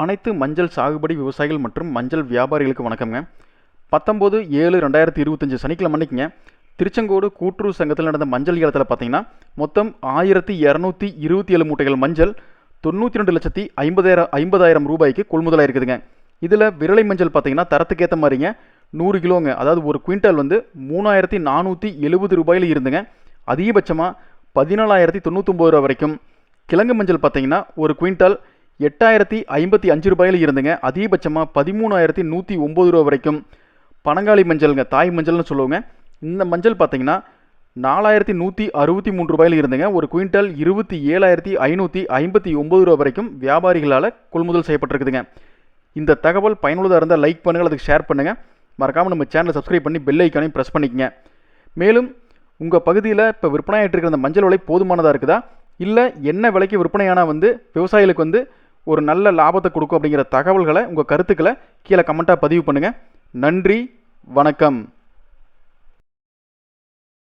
அனைத்து மஞ்சள் சாகுபடி விவசாயிகள் மற்றும் மஞ்சள் வியாபாரிகளுக்கு வணக்கம்ங்க. பத்தொம்போது ஏழு ரெண்டாயிரத்தி இருபத்தஞ்சி சனிக்கிழமை அன்னைக்குங்க திருச்செங்கோடு கூட்டுறவு சங்கத்தில் நடந்த மஞ்சள் ஏலத்தில் பார்த்தீங்கன்னா மொத்தம் ஆயிரத்தி இரநூத்தி இருபத்தி ஏழு மூட்டைகள் மஞ்சள் தொண்ணூற்றி ரெண்டு லட்சத்தி ஐம்பதாயிரம் ஐம்பதாயிரம் ரூபாய்க்கு கொள்முதலாக இருக்குதுங்க. இதில் விரலை மஞ்சள் பார்த்தீங்கன்னா தரத்துக்கு ஏற்ற மாதிரிங்க நூறு கிலோங்க அதாவது ஒரு குவிண்டால் வந்து மூணாயிரத்தி நானூற்றி எழுபது ரூபாயில் இருந்துங்க. அதிகபட்சமாக பதினாலாயிரத்தி தொண்ணூற்றொம்பது ரூபா வரைக்கும். கிழங்கு மஞ்சள் பார்த்தீங்கன்னா ஒரு குவிண்டால் எட்டாயிரத்தி ஐம்பத்தி அஞ்சு ரூபாயில் இருந்துங்க. அதிகபட்சமாக பதிமூணாயிரத்தி நூற்றி ஒம்பது ரூபா வரைக்கும். பனங்காளி மஞ்சள்ங்க தாய் மஞ்சள்னு சொல்லுவோங்க. இந்த மஞ்சள் பார்த்தீங்கன்னா நாலாயிரத்தி நூற்றி அறுபத்தி மூணு ரூபாயில் இருந்துங்க. ஒரு குவிண்டல் இருபத்தி ஏழாயிரத்தி ஐநூற்றி ஐம்பத்தி ஒம்பது ரூபா வரைக்கும் வியாபாரிகளால் கொள்முதல் செய்யப்பட்டிருக்குதுங்க. இந்த தகவல் பயனுள்ளதாக இருந்தால் லைக் பண்ணுங்கள் அதுக்கு ஷேர் பண்ணுங்கள் மறக்காமல் நம்ம சேனலை சப்ஸ்கிரைப் பண்ணி பெல் ஐக்கானையும் ப்ரெஸ் பண்ணிக்கங்க. மேலும் உங்கள் பகுதியில் இப்போ விற்பனையாகிட்டு இருக்கிற அந்த மஞ்சள் விலை போதுமானதாக இருக்குதா? இல்லை என்ன விலைக்கு விற்பனையானால் வந்து விவசாயிகளுக்கு வந்து ஒரு நல்ல லாபத்தை கொடுக்கும் அப்படிங்கிற தகவல்களை உங்கள் கருத்துக்களை கீழே கமெண்ட்டாக பதிவு பண்ணுங்கள் நன்றி வணக்கம்.